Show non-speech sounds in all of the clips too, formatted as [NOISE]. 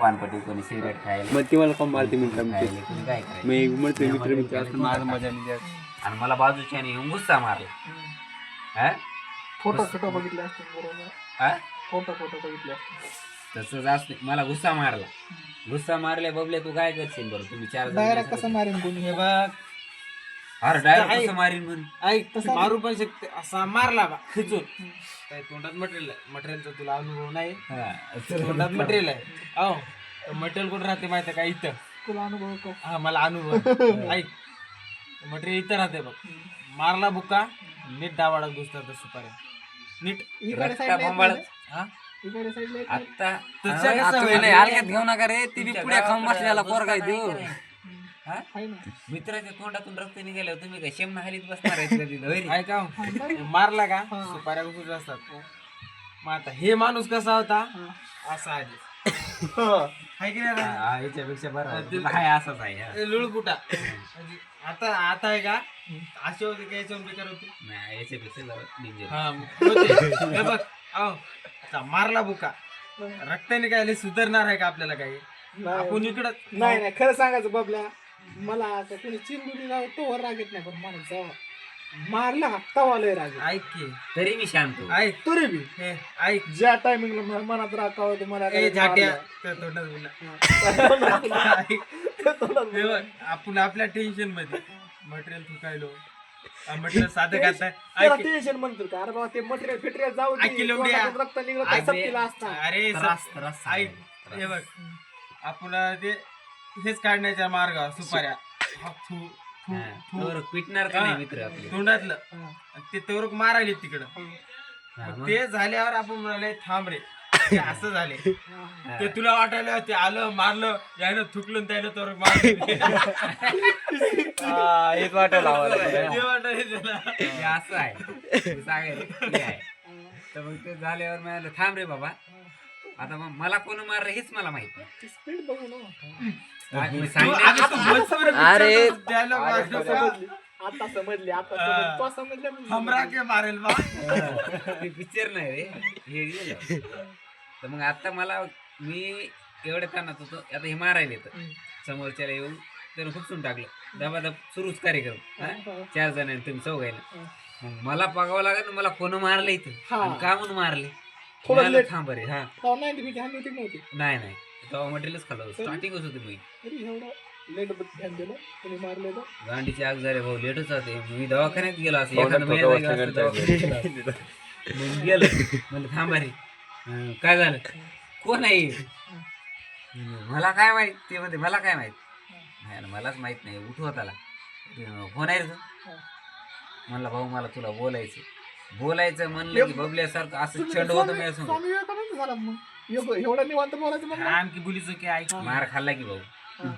पानपट्टी कोणी सिगरेट खायला. मग ती मला कम मारते मित्र खायला, कोणी काय करायचं मी म्हणते मित्र त्यामध्ये मित्र. असं माझं मजा नाही. द्या आणि मला बाजूच्याने येऊन गुस्सा मारला. हा? फोटो फोटो बघितले असतील बरोबर. हा? फोटो फोटो बघितले असतील. तसंच असते. मला गुस्सा मारला. गुस्सा मारले बबले तू काय करशील बरं? तुम्ही चार जण डायरेक्ट. कसं मारेन कोणी? हे बघ. अरे डायरेक्ट. कसं मारीन म्हणून? ऐक तसा- मारू पण शकते. असा मारला बा खिचून. काय तोंडात मटेरियल आहे? मटेरियलचा तुला अनुभव नाही. हा. तोंडात मटेरियल आहे. अहो मटेरियल कुठं राहते माहिती आहे का? इथं. तुला अनुभव का हा मला अनुभव. [LAUGHS] ऐक. मटेरियल इथं राहते बघ. मारला बुक्का नीट डावाडात घुसतात सुपाऱ्या नीट. इकडे साईडला येत हा ना? इकडे साईडला येत नाही. आता तुझ्या हा? नाही, हलक्यात घेऊ नका रे. ती बी पुढे खाऊन बसलेला नुसतं पोरगा आहे देऊ. हा? आहे ना मित्राच्या तोंडातून रक्त निघाल्यावर तुम्ही काय शेमना हालीत बसणार आहेत का तिथं होय रे? ऐका मारला का हा. सुपाऱ्या घुसून असतात मग आता हे माणूस कसा होता हा. असा आधी हाय की नाही रे? हा, हा, याच्यापेक्षा बरं आहे. हाय असंच आहे हा. ए, आता आता आहे का अशी होती काय बेकार होती नाही, याच्यापेक्षा जरा danger. हा होते हे बघ अहो आता मारला बुका रक्ताने काय लय सुधारणार आहे का आपल्याला काही नाही. आपण इकडं नाही नाही खरं सांगायचं बबल्या मला आता कोणी चिरमुली लावत तो वर रागत नाही पण मला जेव्हा मारला हा तवा लय राग येतो. ऐक की तरी मी शांत होतो. ऐक तरी बी हे ऐक ज्या टायमिंगला मनात राग का होतो मला ए काय झाट्या मारलं. त्या तोंडात बोलला. हा. ऐक. त्या तोंडात हे बघ आपण आपल्या टेन्शनमध्ये मटेरियल थुकायलो मटेरियल साधं करताय टेन्शन म्हणतो का अरे बाबा ते मटेरियल फिटेरियल जाऊ दे. रक्त निघलं सक्तीला असतं अरे त्रास- त्रास ऐक त्रास. हे बघ आपण ते हेच काढण्याच्या मार्ग सुपाऱ्या हा, थू, थू, थू. तोवर पिटणार का. नाही मित्र आपले तोंडातलं. आणि ते तवरक मारायले तिकडं हा, मग मग? ते झाल्यावर आपण म्हणाले थांब रे ते असं झाले [LAUGHS] हा. ते तुला वाटायला ते आलं मारलं यानं थुकलं आणि त्यानं तवरक मारलं [LAUGHS] [LAUGHS] हेच वाटायला ते वाटायला त्याला. हे असं आहे सांगायचं हे आहे तर मग ते झाल्यावर मी म्हणलं, थांब रे बाबा आता मग मला कोण मारलं हेच मला माहीत नाही. अरे. आता? समजली आता समजली आता समजली तो समजल्या मी हमरा. के मारेल बा पिक्चर नाही रे हे तर मग आता मला मी एवढ्या ताणात होतो आता हे मारायला येतं हम्म. समोरच्याला येऊन त्यानं खुपसून टाकलं दबादब सुरूच कार्यक्रम हा? हा. चार जण आहे तुम्ही चौघायला हा. मग मला बघावं लागेल मला कोण मारलं इथं हा. आणि का म्हणून मारले थोडं मी आलो late. थांब रे हा तेव्हा 90 feet हानी होती का नव्हती नाही नाही तेव्हा मटेरियलच खाल्लं. स्टार्टिंगच होती मी. तरी एवढं लेट ध्यान दिलं कोणी मारलं तर? गांडीची आग झाले भाऊ लेटच होते मी दवाखान्यात गेलो असं एखादं महिना गेलो असतं दवाखान्यात गेलो असतो. मग गेलो. म्हणलं थांबा रे. अं, काय झालं? कोण आहे मला काय माहीत? ते म्हणते मला काय माहीत? नाही ना, मलाच माहीत नाही. उठवत त्याला. अं, कोण आहे रे तू म्हणलं भाऊ मला तुला बोलायचं बोलायचं म्हणलं की बबल्यासारखं असं चंड होतं मी असं स्वामी विवेकानंद झाला मग. एवढं एवढं निवांत बोलायचं मग आणखी बोलीचं की ऐक. मार खाल्ला की भाऊ.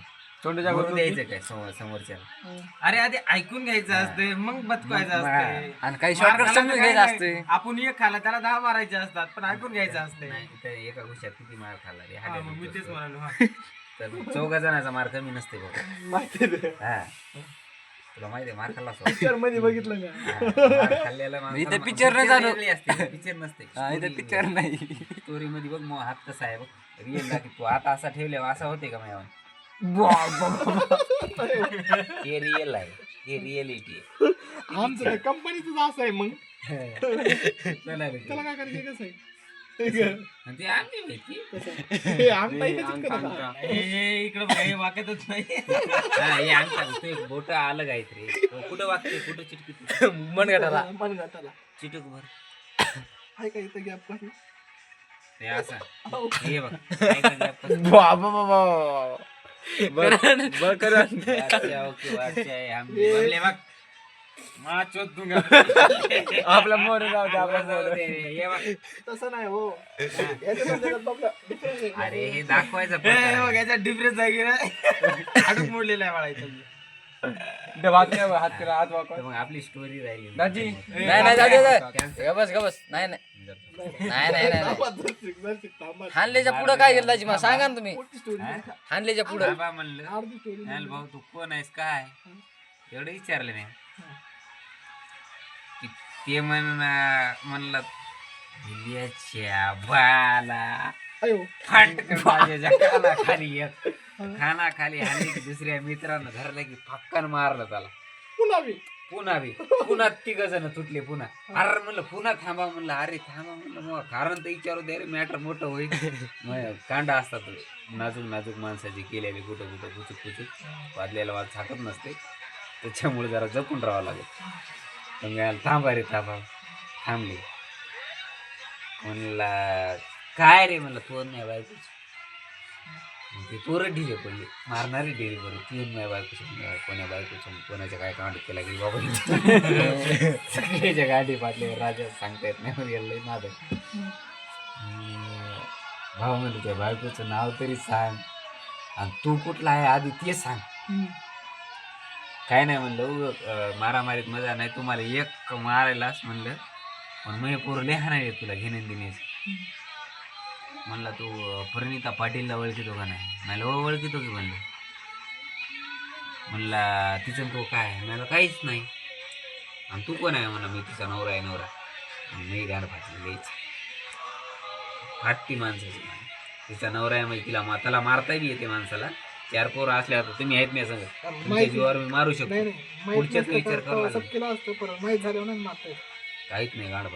तोंडाच्या बोलू वर द्यायचं काय समोर समोरच्याला? अरे आधी ऐकून घ्यायचं असते मग मग- असते आणि काही मार शॉर्टकट खाल्ला समजून तर घ्यायचं काय असते नाही. आपण एक खाल्ला त्याला दहा मारायचे असतात पण ऐकून घ्यायचं असते नाही तर एका गोष्टीत किती मार खाल्ला रे हा, मग मी तेच. म्हणालो हा. [LAUGHS] तर चौघा जणांचा मार कमी नसते भाऊ. माहिती हा. तुला माहिती आहे मार खाल्ला पिक्चरमध्ये बघितलं मी इथं picture नाही चालू. पिक्चर नसते. हा, इथं पिक्चर नाही. स्टोरी मध्ये बघ मग हात कसा आहे बघ. रिअल की तू आता असा ठेवल्यावर असा होते का माझ्यावर हे रिअल आहे हे रिअलिटी आहे. आमचं कंपनीचं असं आहे मग. [LAUGHS] त्याला काय करायचं कसं आहे? ते आम्ही माहिती? हे. हे हे इकडं हे वाकतच नाही. हा हे आमचा तो एक बोट अलग आहेत रे तो कुठं वागते कुठं चिटकी मनगटाला. मनगटाला. चिटक भर आहे का इथं गॅप काही हे असा. हे. बघ? बाबा बाबा बर बर कर ओके. आम्ही बघ. मा चोत दूंगा. [LAUGHS] आपला मोर जाऊ दे आपला मोर. हे. तसं नाही हो. अरे हे दाखवायचं हे. याचा डिफरन्स आहे की नाही? हाडूक मोडलेला आहे इथं. हात कर हात मग आपली स्टोरी राहिली. दाजी. नाही नाही दादी Cancel. ग बस ग बस. नाही नाही. हानलेच्या पुढं काय केलं दाजी? मला सांगा ना तुम्ही. हानलेच्या पुढं. बाबा म्हणलं भाऊ तू कोण आहेस? काय? एवढं विचारलं नाही ते म्हण म्हणलं बाला. अयो. फाटकन माझ्या खाना खाली खाना खाली की दुसऱ्या मित्रानं धरलं की फक्कन मारलं त्याला. पुन्हा बी. पुन्हा बी. पुन्हा तिघ जण तुटले पुन्हा. अरे म्हणलं पुन्हा थांबा म्हणलं अरे थांबा म्हणलं मग कारण तर विचारू दे मॅटर मोठं होईल. मग कांडा असतात नाजूक नाजूक माणसाची केलेली कुठं कुठं पुचूक पुचूक वाजलेला वाद छाटत नसते. त्याच्यामुळे जरा जपून राहावं लागेल. पण मी आला, थांबा रे थांबा. थांबली. म्हणला काय रे? म्हणलं तो नाही बायकोच. मग ते पोरं ढिले पडले. मारणारी ढिले पडले. ती नाही बायकोचं कोण्या बायकोचं कोणाच्या काय कांड केला गेली बाबा? [LAUGHS] सगळ्याच्या गाडी पाटले राजा सांगता येत नाही म्हणजे लय नाद भाऊ म्हणतो त्या बायकोचं नाव तरी सांग. आणि तू कुठला आहे आधी ते सांग. काय नाही म्हणलं उगाच, मारामारीत मजा नाही तुम्हाला एक मारायलाच म्हणलं पण मी पोरं लय हाणाय तुला घेणे देण्याचं म्हणला तू परिणिता पाटीलला ओळखीतो का नाही? म्हणलं हो ओळखीतो की म्हणलं. म्हणला तिचं तो काय? म्हणलं काहीच नाही. आणि तू कोण आहे? म्हणा मी तिचा नवरा आहे नवरा. आणि मी गाड फाटली लईच फाटती माणसाची तिचा नवरा आहे म्हणजे तिला मा- त्याला मारताही येते माणसाला. चार पोरं असल्यावर तुम्ही आहेत मी सांग. तुमच्या माहिती. जीवावर मी मारू नाही शकतो. नाही माहीत पुढच्याच नसतं विचार तर करावा तेव्हा लागेल. सब केला असतो परत माहीत झाल्यावर नाही मारता येत. काहीच नाही गाड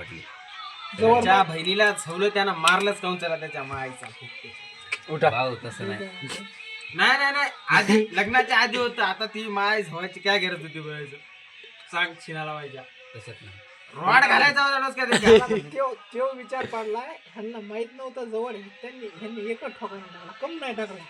जवळ त्याच्या बहिणीला छवलं त्यानं मारलंच काऊन चला त्याच्या माईचा उठा. भाऊ तसं नाही. नाही नाही नाही. आधी [LAUGHS] लग्नाच्या आधी होतं. आता ती माय झवायची काय गरज होती बोलायचं सांग शिनाला व्हायच्या तसंच नाही. रॉड घालायचा होता डोसक्यात त्याच्या. [LAUGHS] त्यो त्यो विचार पडलाय. ह्यांना माहीत नव्हतं जवळ. आहे. त्यांनी ह्यांनी एकच ठोकायला टाकला. कम नाही टाकला.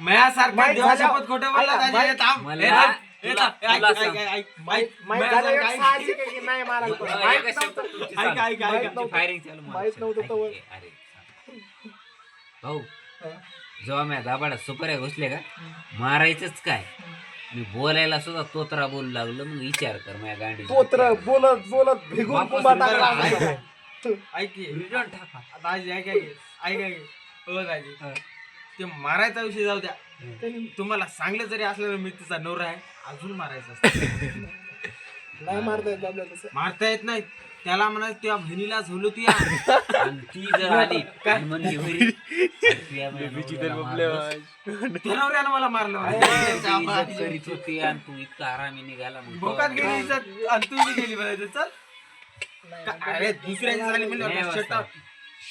मयासारखा देवा शपथ खोटं बोलला ऐका, त्याच्या माहित- हे थांब, मला- हे थांब, हे तुला- थांब, ऐक, तुला ऐक, सांग. ऐक, ऐक, मयासारखा झाल्यावर ऐक. साहजिक आहे की नाही मारायला पाहिजे. मग माहीत एका नव्हतं. शब्दात तुमची ऐका, सांग. ऐका, माहीत ऐका. तुमची नव्हतं. फायरिंग चालू माहीत माणूस. नव्हतं ऐक तवर. की, अरे सांग. भाऊ हा. जेव्हा मी दाबाडात सुपाऱ्या घुसले का मारायचंच काय मी बोलायला सुद्धा तोत्रा बोलू लागलो मग विचार कर माझ्या गांडी तोत्र बोलत बोलत भिगून वापस कुंभा रिटर्न टाकला ऐक, असता. ऐक की. ऐक ऐक ऐक ऐक ओ दाजी ते मारायचा विषय जाऊ द्या. तुम्हाला सांगलं जरी असलं ना मी तिचा नवरा आहे अजून मारायचं असतं. [LAUGHS] नाही मारता येत आपल्याला तसं. मारता येत नाही. त्याला म्हणा त्या बहिणीला झोलो ती या. आणि ती जर आली आणि म्हणली घरी त्या माझ्या नवऱ्याला मारलंस. त्या नवऱ्यानं मला मारलं म्हणे. ती इज्जत करीत होती आणि तू इतका आरामी निघाला मग गेली इज्जत. आणि तू बी गेली म्हणायचं चल. का- अरे दुसऱ्याची झाली नाही म्हणजे.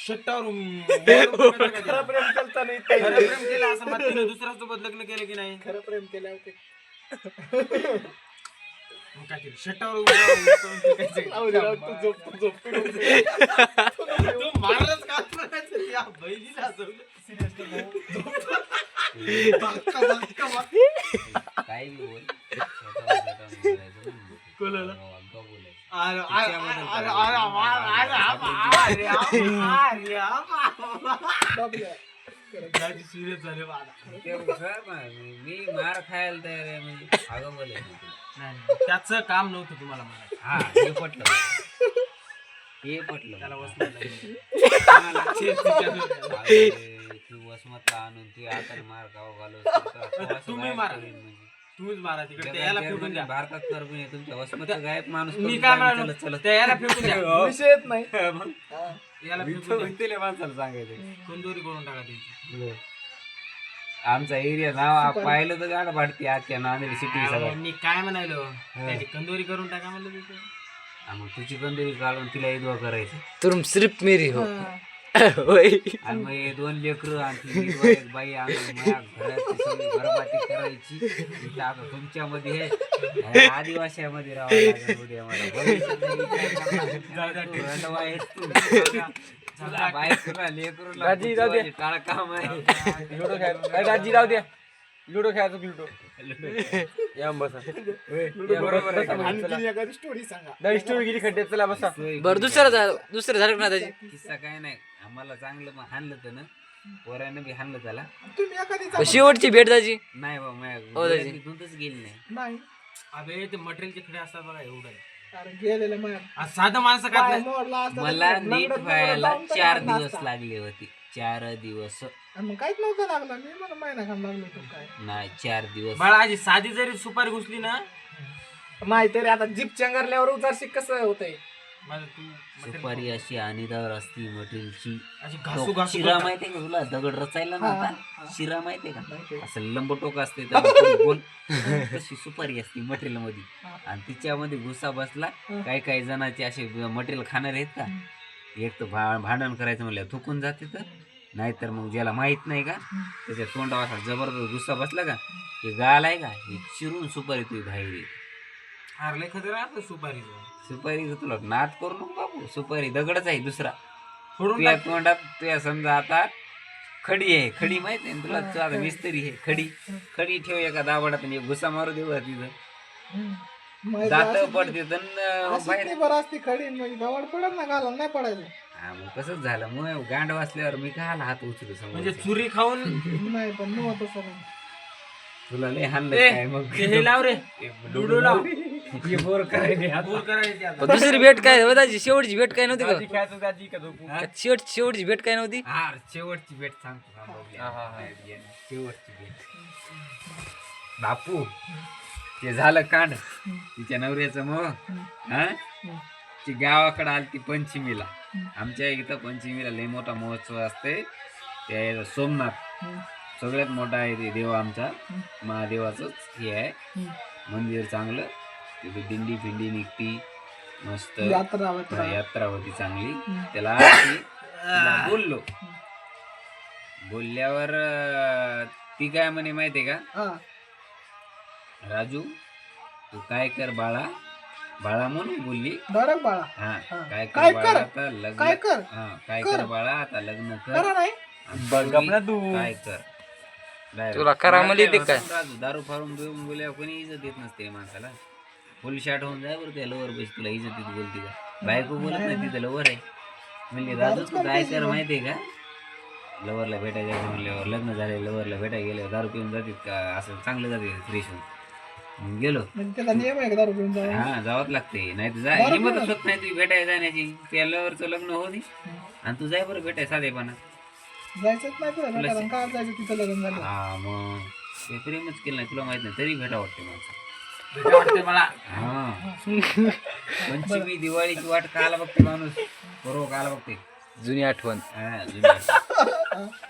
शटावर [LAUGHS] खरं प्रेम केलं नाही ते. खरं प्रेम केलं असं मग तिने लग्न केलं की नाही खरं प्रेम केल्यावर ते मग काय केलं शटावर उभं राहून करून ते काय केलं? राहू दे, राहू दे, तू झोप, तू झोप, तू झोप. तू मारलंच का म्हणायचं त्या बहिणीला हसवलं. धक्का, धक्का, धक्का. Serious झाले मी मार खायला तयार आहे म्हणजे अगं बोलायचं नाही, त्याचं काम नव्हतं तुम्हाला मला हा हे पटलं हे पटलं त्याला वसमत वसनं तू वसमतला आणून तू आता मार गाव घालव तुम्ही मारा. तुम्हीच मारा तिकडे. त्या याला फेकून द्या. भारतात तर मी तुमच्या गायब माणूस मी काय चालत म्हणालो चलत चलत. त्या याला फेकून द्या. [LAUGHS] विषयच नाही. [LAUGHS] याला फेकून द्या. तिला माणसाला सांगायचं कंदोरी करून टाका त्यांची. आमचा एरिया नाव पाहिलं तर गाड भाडती आजच्या नांदेड सिटी सगळं. मी काय म्हणालो त्याची कंदोरी करून टाका म्हणलं तिथे. मग तुझी कंदरी काढून तिला इदवा करायचं. तुम सिर्फ मेरी हो. होय. आणि मग हे दोन लेकरं आणि ती विधवा एक बाई आणून माझ्या घरात ती सगळी बरबाती करायची. इथं आता तुमच्यामध्ये हे आदिवासीमध्ये राहावं लागेल उद्या मला. भविष्याचा विचार करणार. तू रंडवा आहेस तू. तुला बायकोला लेकरूला राजी, राहू दे. बुजवायची टाळ काम आहे. लुडो दाजी राहू द्या. लुडो खेळायचं लुडो? या बसा. या बरोबर आणखी एखादी स्टोरी सांगा. स्टोरी गेली खड्ड्यात. चला बसा. बरं दुसरं झा- दुसरं झालं का ना दाजी? किस्सा काय नाही. आम्हाला चांगलं मग हाणलं तर ना पोरानं बी हाणलं त्याला. तुम्ही एखादी. शेवटची भेट दाजी. नाही बा हो, दाजी. गेली नाही. नाही. अबे ते मटेरियलचे खडे असतात बघा एवढं. अरे गेलेलं मग आज साधं माणसं खात पाय नाही. मोडला असता मला तर नीट लंगडत लंगडत व्हायला तर चार दिवस असता. लागले होते चार दिवस. आणि मग काहीच नव्हतं लागलं. मी मला महिना काम लागलो होतो काय? नाही चार दिवस. बाळा आजी साधी जरी सुपारी घुसली ना नाही तरी आता जीप चंगरल्यावर उजारशी कसं होतंय? मटेरियल सुपारी अशी आणीदार असती मटेरियलची. अशी तो घासू घासू शिरा. माहितीये का तुला? दगड रचायला ना आता हा. शिरा माहितीये का. असं लंबटोक असते त्याला पुढे गोल [LAUGHS] तशी सुपारी असते मटेरियलमध्ये. आणि तिच्यामध्ये घुसा बसला. काही काही जणांचे असे मटेरियल खाणार आहेत का? एक तर भा भांडण करायचं म्हणलं थुकून जाते तर. नाहीतर मग ज्याला माहीत नाही का? त्याच्या तोंडावर असा जबरदस्त गुस्सा बसला का? हे गाल आहे का? हे चिरून सुपारी तुझी बाहेर येते. हारले खतर राहतं सुपारीचं. सुपारी तुला नाद करू नको बाबू. सुपारी दगडच आहे दुसरा. फोडून तुझ्या. तोंडात तुझ्या समजा आता खडी आहे. खडी माहीत आहे ना तुला? तू आता मिस्त्री आहे. खडी. खडी ठेव एका दाबडात आणि एक घुसा मारू दे बरं तिथं. मग दात पडते तर अशी बाहेर. ती बरं असती खडी म्हणजे गवड पडत ना घालून नाही पडायचं. हा मग तसंच झालं. मग गांड वाचल्यावर मी काय हात उचलू म्हणजे समोर चुरी खाऊन नाही पण तसं नाही. तुला लय ए, काय मग? ते हे लाव रे. [LAUGHS] लुडो लाव. हे पण दुसरी भेट काय? हो दाजी शेवटची भेट काय नव्हती दाजी का? शेवट शेवटची भेट काय नव्हती? हा शेवटची भेट सांगतो. हा, हा, हा. शेवटची भेट. बापू ते झालं कांड. तिच्या नवऱ्याचं मग हा? ती गावाकडे आली ती पंचमीला. आमच्या इथं पंचमीला लय मोठा महोत्सव असते ते सोमनाथ. सगळ्यात मोठा आहे ते देव आमचा. महादेवाचंच हे आहे. मंदिर चांगलं. तिथे दिंडी फिंडी निघती मस्त यात्रा होती चांगली. त्याला [COUGHS] बोललो बोलल्यावर ती काय म्हणे माहितीये का हा. राजू तू काय कर बाळा बाळा म्हणून बोलली बरं बाळा हा. काय काय कर बाळा कर? आता लग्न काय कर हा काय कर. बाळा आता लग्न कर करा नाही आणि बघ तू ना तू. काय कर. तुला करा म्हणली मला ते काय? दारू फारून बिरून बोल्यावर कोणी इज्जत देत नसते माणसाला फुल शॉट होऊन जाय बरं त्या लवर बस तुला देत बोलते का? बायको बोलत नाही तिथं लवर आहे. म्हणले राजू तू काय कर माहितीये का? लवरला भेटायला जायचं म्हणल्यावर लग्न झाले लवरला भेटायला गेल्यावर दारू पिऊन जातात का? असं चांगलं जाते फ्रेश होऊन. गेलो. म्हणजे आहे हा जावंच लागते नाही तर जा बरं, हिंमतच बरं. होत नाही तुझी भेटायला जाण्याची. त्या लवरचं लग्न होती आणि तू जाय बरं भेटाय साधेपणा. जायचंच नाही तुला जायचं तिथं लग्न झालं? हा मग ते प्रेमच केलं नाही तुला माहीत नाही तरी भेटा वाटते भीती वाटते मला. हा. पंचमी दिवाळीची वाट काला बघते माणूस? बरोबर काला बघते? जुनी आठवण. हा, जुनी.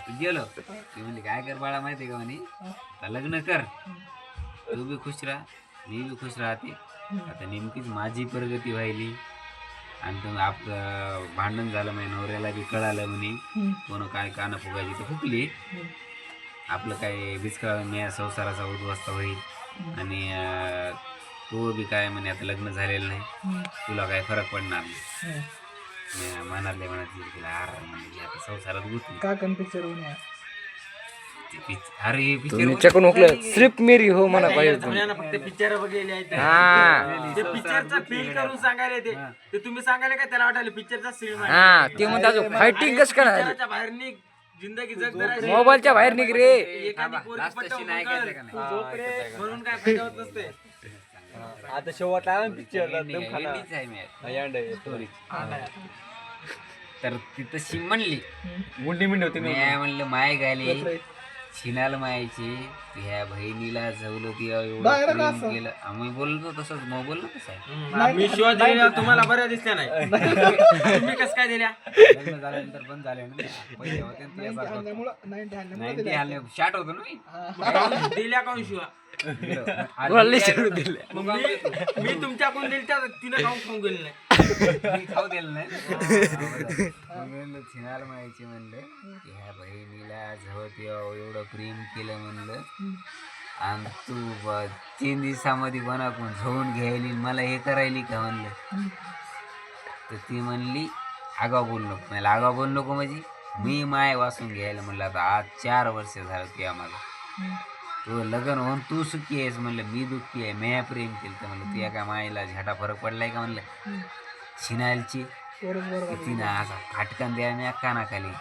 तू गेलो. ती म्हणली काय कर बाळा माहिती का म्हणे? आता लग्न कर. तू बी खुश राहा. मी बी खुश राहते. आता नेमकीच माझी प्रगती व्हायली. आणि तुम्ही आपलं भांडण झालं म्हणजे नवऱ्याला बी कळालं म्हणे. कोण काय कानं फुगायची तर फुकली आपलं काय विस्कळ मी संसाराचा उद्ध्वस्त होईल. आणि अं, तू बी काय म्हणे आता लग्न झालेलं नाही. तुला काय फरक पडणार नाही. मी मनातले म्हणत तिला आराम म्हणजे आता संसारात गुतली का कन पिक्चर होऊन या ती पिच- अरे हे picture तुम्ही होतं चकून हुकलं काय? स्लिप मेरी हो म्हणा पाहिजे तुम्ही. धन्यानं फक्त पिक्चर बघितले आहेत हा. ते पिक्चरचा फील करून सांगायला ते. ते तुम्ही सांगायला काय त्याला वाटायला पिक्चरचा. हा ते म्हणतात फायटिंग कस काय पिक्चरच्या बाहेर निघ जिंदगी जग जराशी. मोबाईलच्या बाहेर निघ रे. एखादी पोरगी पटवून झोप म्हणून काय फायदा होत नसते आता शेवटला पिक्चर मी. स्टोरी तर ती तशी म्हणली. गुंडी मिंड होती मी म्हणलं माय गायले छिनाल मायची ह्या बहिणीला झवलं ती एवढं प्रेम. केलं. आम्ही बोलतो तसंच मग बोललो आहे मी शिवाय दिलेल्या तुम्हाला बऱ्या दिसल्या नाही. तुम्ही कस काय दिल्या? लग्न झाल्यानंतर बंद झाले ना. पहिले होते ना तुझ्यासारखं होतं. आणल्यामुळं नाईन्टी आणल्यामुळं 90 दिलं. आले शाट होतो ना. मी. दिल्या काऊन शिवा? तुला लय मी दिले. मग [LAUGHS] मी तुमच्याकडून दिली त्या तिने खाऊन खाऊन गेली नाही. मी खाऊ दिलं नाही. म्हणलं छिनाल मायची म्हणलं ह्या बहिणीला झवत यावं एवढं प्रेम केलं म्हणलं. आणि तू तीन दिवसामध्ये कोणाकडून झवून घ्यायली मला हे करायली का म्हणलं? तर ती म्हणली आगाव बोल नको. मला आगाव बोल नको म्हणजे मी माय वाचून घ्यायला म्हणलं आता आज चार वर्ष झालं ती आम्हाला तू लग्न होऊन तू सुखी आहेस म्हणलं मी दुःखी आहे मी प्रेम केलं तर म्हणलं तुझ्या काय मायला झाटा फरक पडलाय का म्हणलं? शिनायलची तिनं असा फाटकन द्या मी कानाखाली.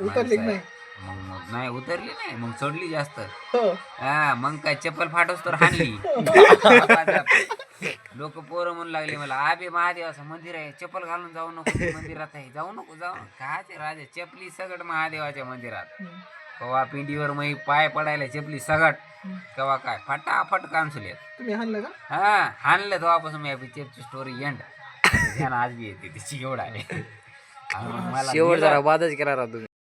उतरली की नाही? मग मग नाही उतरली नाही मग चढली जास्त. हो. हा मग काय चप्पल फाटोस तर हाणली. [LAUGHS] लोक पोरं म्हणू लागले मला आबे महादेवाचं मंदिर आहे चप्पल घालून जाऊ नको ते [LAUGHS] मंदिरात आहे जाऊ नको जाऊ नको. काय ते राजा चपली सगट महादेवाच्या मंदिरात. कवा पिंडीवर मग पाय पडायला चपली सगट कवा काय? फटाफट कांसुले तुम्ही हाणलं का? हा हाणलं तेव्हापासून मी पिक्चरची स्टोरी एंड आज बी येते तिची एवढा आहे. [LAUGHS] आणि मग मला शेवट. जरा बादच केला राव तुम्ही.